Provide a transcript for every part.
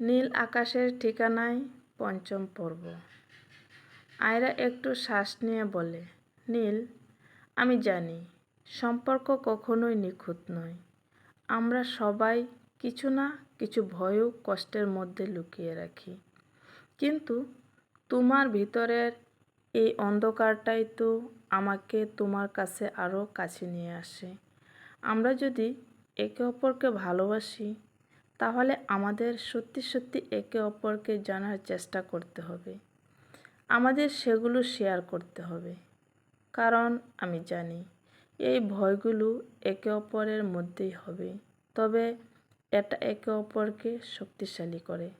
নীল আকাশের ঠিকানায় পঞ্চম পর্ব। আয়রা একটু শ্বাস নিয়ে বলে, নীল, আমি জানি, সম্পর্ক কখনোই নিখুঁত নয়। আমরা সবাই কিছু না কিছু ভয়ও কষ্টের মধ্যে লুকিয়ে রাখি। কিন্তু তোমার ভিতরের এই অন্ধকারটাই তো আমাকে তোমার কাছে আরও কাছে নিয়ে আসে। আমরা যদি একে অপরকে ভালোবাসি তাহলে আমাদের সত্যি সত্যি একে অপরকে জানার চেষ্টা করতে হবে। আমাদের সেগুলো শেয়ার করতে হবে। কারণ আমি জানি, এই ভয়গুলো একে অপরের মধ্যেই হবে। তবে এটা একে অপরকে শক্তিশালী করে।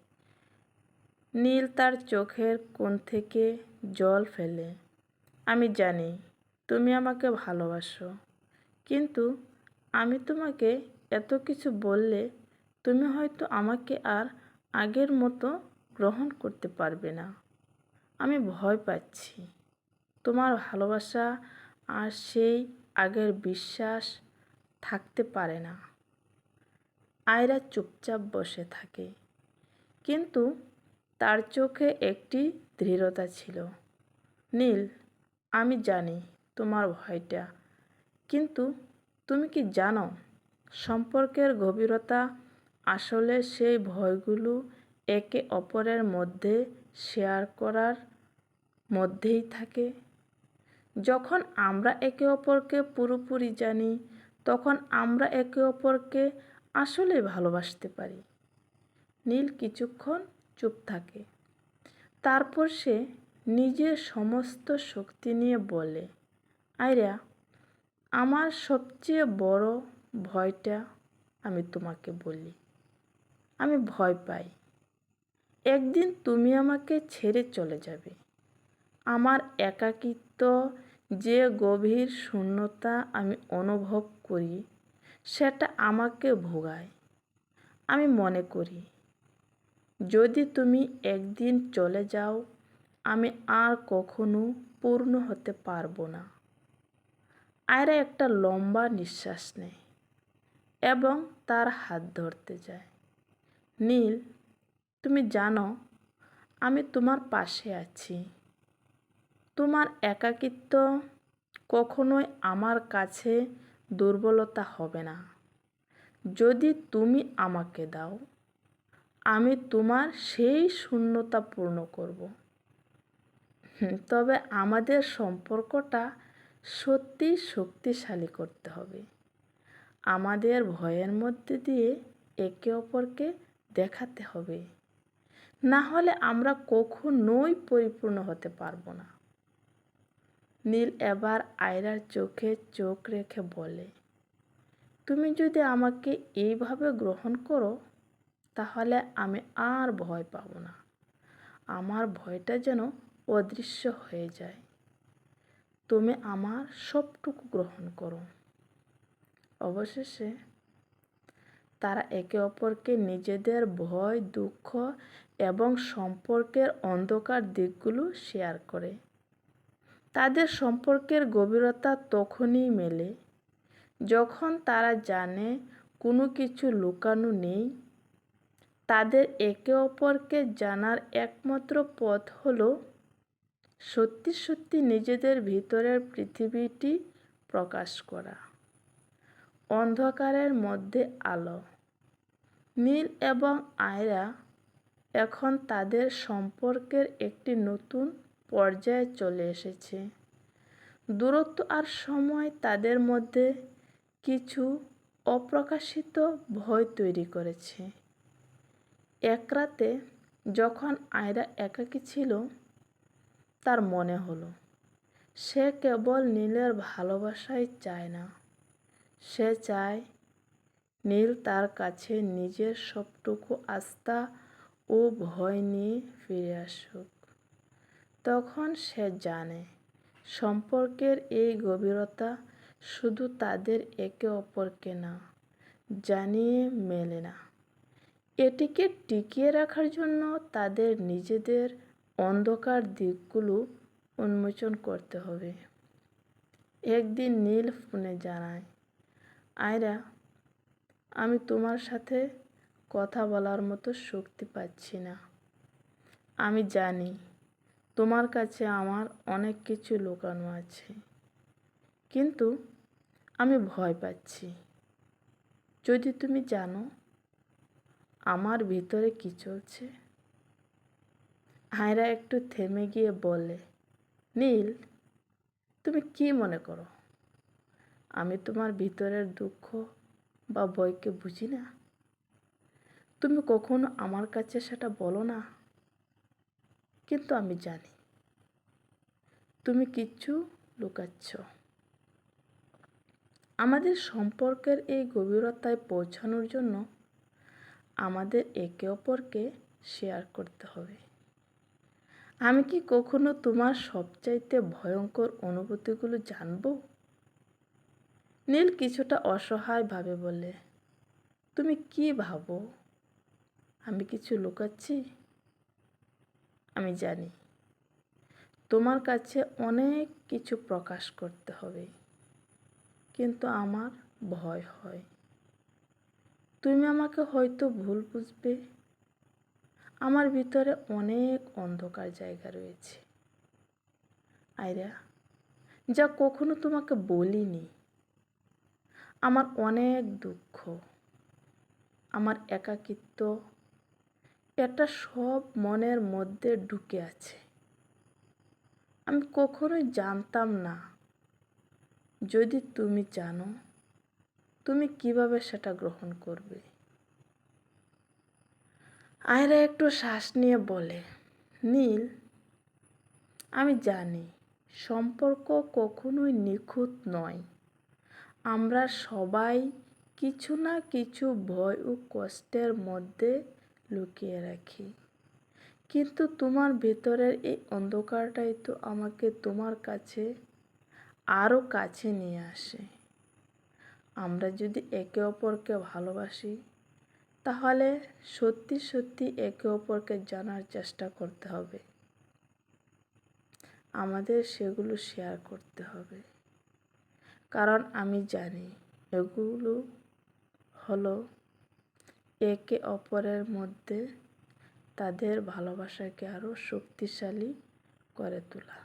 নীল তার চোখের কোণ থেকে জল ফেলে। আমি জানি, তুমি আমাকে ভালোবাসো। কিন্তু আমি তোমাকে এত কিছু বললে তুমি হয়তো আমাকে আর আগের মতো গ্রহণ করতে পারবে না। আমি ভয় পাচ্ছি। তোমার ভালোবাসা আর সেই আগের বিশ্বাস থাকতে পারে না। আয়রা চুপচাপ বসে থাকে। কিন্তু তার চোখে একটি দৃঢ়তা ছিল। নীল, আমি জানি তোমার ভয়টা। কিন্তু তুমি কি জানো, সম্পর্কের গভীরতা আসলে সেই ভয়গুলো একে অপরের মধ্যে শেয়ার করার মধ্যেই থাকে। যখন আমরা একে অপরকে পুরোপুরি জানি, তখন আমরা একে অপরকে আসলে ভালোবাসতে পারি। নীল কিছুক্ষণ চুপ থাকে। তারপর সে নিজের সমস্ত শক্তি নিয়ে বলে আয়রা আমার সবচেয়ে বড় ভয়টা আমি তোমাকে বলি। আমি ভয় পাই। একদিন তুমি আমাকে ছেড়ে চলে যাবে। আমার একাকিত্ব যে গভীর শূন্যতা আমি অনুভব করি, সেটা আমাকে ভোগায়। আমি মনে করি, যদি তুমি একদিন চলে যাও, আমি আর কখনো পূর্ণ হতে পারব না। আয়রা একটা লম্বা নিঃশ্বাস নেয় এবং তার হাত ধরতে যায়। নীল, তুমি জানো, আমি তোমার পাশে আছি। তোমার একাকিত্ব কখনোই আমার কাছে দুর্বলতা হবে না। যদি তুমি আমাকে দাও, আমি তোমার সেই শূন্যতা পূর্ণ করব। তবে আমাদের সম্পর্কটা সত্যি শক্তিশালী করতে হবে। আমাদের ভয়ের মধ্যে দিয়ে একে অপরকে দেখাতে হবে। না হলে আমরা কখনোই পরিপূর্ণ হতে পারব না। নীল এবার আয়রার চোখে চোখ রেখে বলে, তুমি যদি আমাকে এইভাবে গ্রহণ করো, তাহলে আমি আর ভয় পাব না। আমার ভয়টা যেন অদৃশ্য হয়ে যায়। তুমি আমার সবটুকু গ্রহণ করো। অবশেষে তারা একে অপরকে নিজেদের ভয়, দুঃখ এবং সম্পর্কের অন্ধকার দিকগুলো শেয়ার করে। তাদের সম্পর্কের গভীরতা তখনই মেলে যখন তারা জানে কোনো কিছু লুকানো নেই। তাদের একে অপরকে জানার একমাত্র পথ হলো সত্যি সত্যি নিজেদের ভিতরের পৃথিবীটি প্রকাশ করা। অন্ধকারের মধ্যে আলো। নীল এবং আয়রা এখন তাদের সম্পর্কের একটি নতুন পর্যায়ে চলে এসেছে। দূরত্ব আর সময় তাদের মধ্যে কিছু অপ্রকাশিত ভয় তৈরি করেছে। এক রাতে যখন আয়রা একাকী ছিল, তার মনে হলো, সে কেবল নীলের ভালোবাসাই চায় না। সে চায় নীল তার কাছে নিজের সবটুকু আস্থা ও ভয় নিয়ে ফিরে আসুক। তখন সে জানে সম্পর্কের এই গভীরতা শুধু তাদের একে অপরকে না, জানিয়ে মেলে না। এটিকে টিকিয়ে রাখার জন্য তাদের নিজেদের অন্ধকার দিকগুলো উন্মোচন করতে হবে। একদিন নীল ফোনে জানায় আয়রা, আমি তোমার সাথে কথা বলার মতো শক্তি পাচ্ছি না। আমি জানি তোমার কাছে আমার অনেক কিছু লুকানো আছে, কিন্তু আমি ভয় পাচ্ছি। যদি তুমি জানো আমার ভিতরে কি চলছে? আয়রা একটু থেমে গিয়ে বলে, নীল, তুমি কি মনে করো? আমি তোমার ভিতরের দুঃখ বা ভয়কে বুঝি না। তুমি কখনো আমার কাছে সেটা বলো না। কিন্তু আমি জানি, তুমি কিচ্ছু লুকাচ্ছ। আমাদের সম্পর্কের এই গভীরতায় পৌঁছানোর জন্য আমাদের একে অপরকে শেয়ার করতে হবে। আমি কি কখনো তোমার সবচাইতে ভয়ঙ্কর অনুভূতিগুলো জানব? নীল কিছুটা অসহায়ভাবে বলে তুমি কি ভাবো? আমি কিছু লুকাচ্ছি? আমি জানি। তোমার কাছে অনেক কিছু প্রকাশ করতে হবে, কিন্তু আমার ভয় হয়। তুমি আমাকে হয়তো ভুল বুঝবে। আমার ভিতরে অনেক অন্ধকার জায়গা রয়েছে। আয়রা যা কখনো তোমাকে বলিনি। আমার অনেক দুঃখ, আমার একাকিত্ব, এটা সব মনের মধ্যে ঢুকে আছে। আমি কখনোই জানতাম না। যদি তুমি জানো, তুমি কীভাবে সেটা গ্রহণ করবে? আয়রা একটু শ্বাস নিয়ে বলে, নীল, আমি জানি, সম্পর্ক কখনোই নিখুঁত নয়। আমরা সবাই কিছু না কিছু ভয় ও কষ্টের মধ্যে লুকিয়ে রাখি। কিন্তু তোমার ভেতরের এই অন্ধকারটাই তো আমাকে তোমার কাছে আরও কাছে নিয়ে আসে। আমরা যদি একে অপরকে ভালোবাসি, তাহলে সত্যি সত্যি একে অপরকে জানার চেষ্টা করতে হবে। আমাদের সেগুলো শেয়ার করতে হবে। কারণ আমি জানি এগুলো হলো একে অপরের মধ্যে তাদের ভালোবাসাকে আরও শক্তিশালী করে তোলা।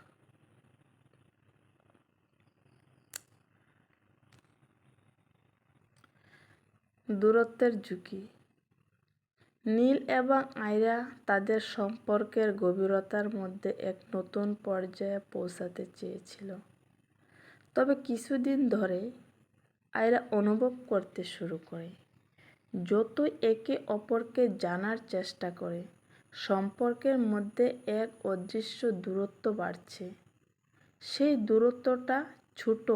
দূরত্বের ঝুঁকি। নীল এবং আয়রা তাদের সম্পর্কের গভীরতার মধ্যে এক নতুন পর্যায়ে পৌঁছাতে চেয়েছিল। তবে কিছুদিন ধরে আয়রা অনুভব করতে শুরু করে। যত একে অপরকে জানার চেষ্টা করে, সম্পর্কের মধ্যে এক অদৃশ্য দূরত্ব বাড়ছে। সেই দূরত্বটা ছোট,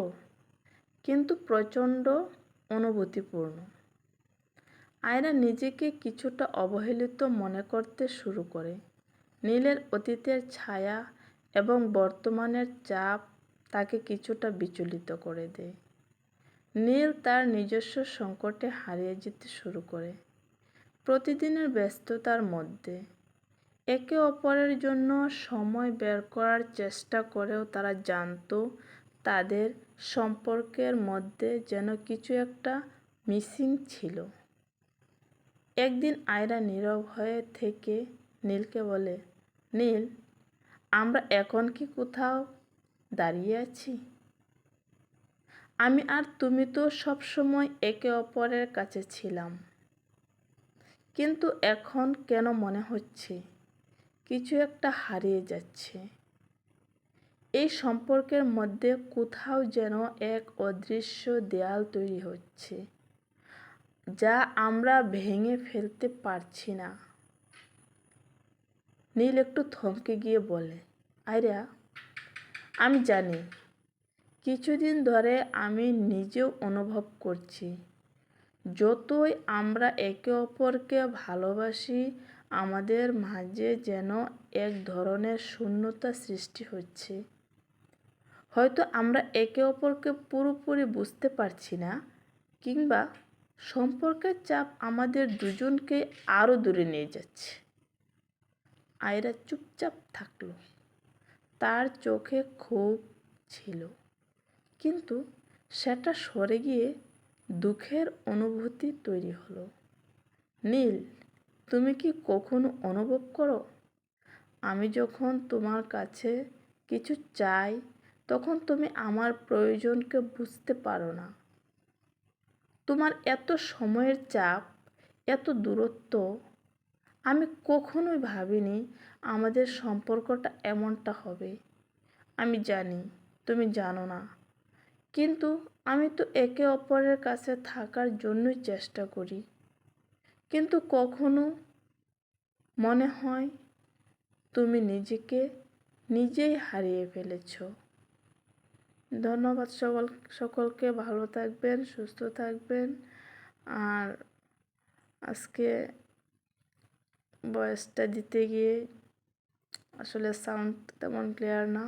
কিন্তু প্রচণ্ড অনুভূতিপূর্ণ। আয়রা নিজেকে কিছুটা অবহেলিত মনে করতে শুরু করে। নীলের অতীতের ছায়া এবং বর্তমানের চাপ তাকে কিছুটা বিচলিত করে দেয়। নীল তার নিজস্ব সংকটে হারিয়ে যেতে শুরু করে। প্রতিদিনের ব্যস্ততার মধ্যে একে অপরের জন্য সময় বের করার চেষ্টা করেও তারা জানত তাদের সম্পর্কের মধ্যে যেন কিছু একটা মিসিং ছিল। একদিন আয়রা নীরব হয়ে থেকে নীলকে বলে, নীল, আমরা এখন কি কোথাও দাঁড়িয়ে আছি। আমি আর তুমি তো সবসময় একে অপরের কাছে ছিলাম। কিন্তু এখন কেন মনে হচ্ছে? কিছু একটা হারিয়ে যাচ্ছে। এই সম্পর্কের মধ্যে কোথাও যেন এক অদৃশ্য দেয়াল তৈরি হচ্ছে, যা আমরা ভেঙে ফেলতে পারছি না। নীল একটু থমকে গিয়ে বলে, আইরা আমি জানি। কিছুদিন ধরে আমি নিজেও অনুভব করছি। যতই আমরা একে অপরকে ভালোবাসি, আমাদের মাঝে যেন এক ধরনের শূন্যতা সৃষ্টি হচ্ছে। হয়তো আমরা একে অপরকে পুরোপুরি বুঝতে পারছি না, কিংবা সম্পর্কের চাপ আমাদের দুজনকে আরও দূরে নিয়ে যাচ্ছে। আয়রা চুপচাপ থাকল। তার চোখে ক্ষোভ ছিল। কিন্তু সেটা সরে গিয়ে দুঃখের অনুভূতি তৈরি হলো। নীল, তুমি কি কখনো অনুভব করো? আমি যখন তোমার কাছে কিছু চাই, তখন তুমি আমার প্রয়োজনকে বুঝতে পারো না। তোমার এত সময়ের চাপ, এত দূরত্ব আমি কখনোই ভাবিনি আমাদের সম্পর্কটা এমনটা হবে। আমি জানি, তুমি জানো না। কিন্তু আমি তো একে অপরের কাছে থাকার জন্যই চেষ্টা করি। কিন্তু কখনো মনে হয় তুমি নিজেকে নিজেই হারিয়ে ফেলেছ। ধন্যবাদ সকল, সকলকে। ভালো থাকবেন, সুস্থ থাকবেন। আর আজকে বয়সটা দিতে গিয়ে আসলে সাউন্ড তেমন ক্লিয়ার না।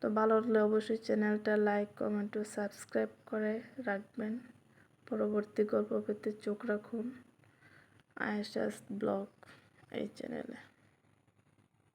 তো ভালো লাগলে অবশ্যই চ্যানেলটা লাইক কমেন্ট ও সাবস্ক্রাইব করে রাখবেন। পরবর্তী গল্প পেতে চোখ রাখুন। আয়েশাস ব্লগ এই চ্যানেলে